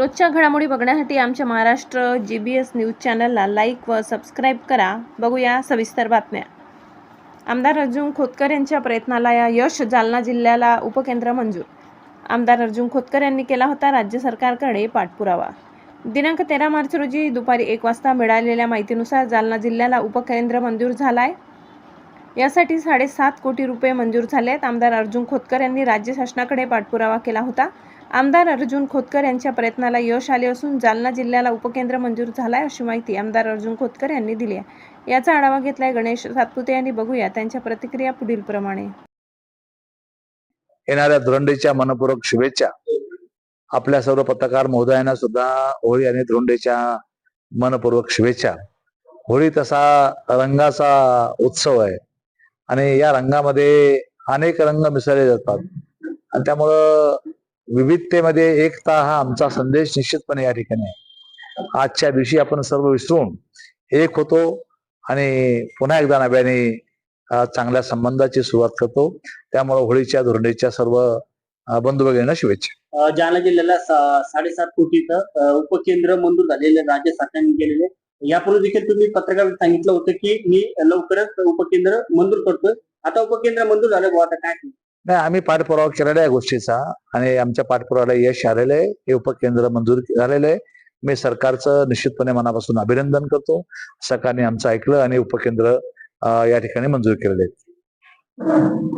रोजच्या घडामोडी बघण्यासाठी आमच्या Maharashtra G B S news चॅनलला लाईक व सबस्क्राईब करा. बघूया सविस्तर बातम्या. आमदार अर्जुन खोतकर यांच्या प्रयत्नाला या यश जालना जिल्ह्याला उपकेंद्र मंजूर. आमदार अर्जुन खोतकर यांनी केला होता राज्य सरकारकडे पाठपुरावा. दिनांक तेरा मार्च रोजी दुपारी एक वाजता मिळालेल्या माहितीनुसार जालना जिल्ह्याला उपकेंद्र मंजूर झाला आहे यासाठी साडेसात कोटी रुपये मंजूर झाले आहेत आमदार अर्जुन खोतकर यांनी राज्य शासनाकडे पाठपुरावा केला होता. आमदार अर्जुन खोतकर यांच्या प्रयत्नाला यश आले असून जालना जिल्ह्याला उपकेंद्र मंजूर झालाय अशी माहिती आमदार अर्जुन खोतकर यांनी दिली आहे. याचा आढावा घेतलाय गणेश सातपुते यांनी बघूया त्यांच्या प्रतिक्रिया पुढील प्रमाणे. येणाऱ्या धुरंडीच्या मनपूर्वक शुभेच्छा. आपल्या सर्व पत्रकार महोदयांना सुद्धा होळी आणि धुरंडीच्या मनपूर्वक शुभेच्छा. होळी तसा रंगाचा उत्सव आहे आणि या रंगामध्ये अनेक रंग मिसळले जातात. आणि त्यामुळं विविधतेमध्ये एकता हा आमचा संदेश निश्चितपणे या ठिकाणी आहे. आजच्या दिवशी आपण सर्व विसरून एक होतो आणि पुन्हा एकदा नव्याने चांगल्या संबंधाची सुरुवात करतो. त्यामुळे होळीच्या धोरणीच्या सर्व बंधू वगैरे शुभेच्छा. जालना जिल्ह्याला साडेसात कोटीचं अ, उपकेंद्र मंजूर झालेले राज्य सरकारने केलेले. यापूर्वी देखील तुम्ही पत्रकार सांगितलं होतं की मी लवकरच उपकेंद्र मंजूर करतोय. आता उपकेंद्र मंजूर झालं आता काय नाही आम्ही पाठपुरावा केलेला आहे या गोष्टीचा आणि आमच्या पाठपुराव्याला यश आलेलं आहे. हे उपकेंद्र मंजूर झालेलं आहे. मी सरकारचं निश्चितपणे मनापासून अभिनंदन करतो. सरकारने आमचं ऐकलं आणि उपकेंद्र या ठिकाणी मंजूर केलेले आहेत.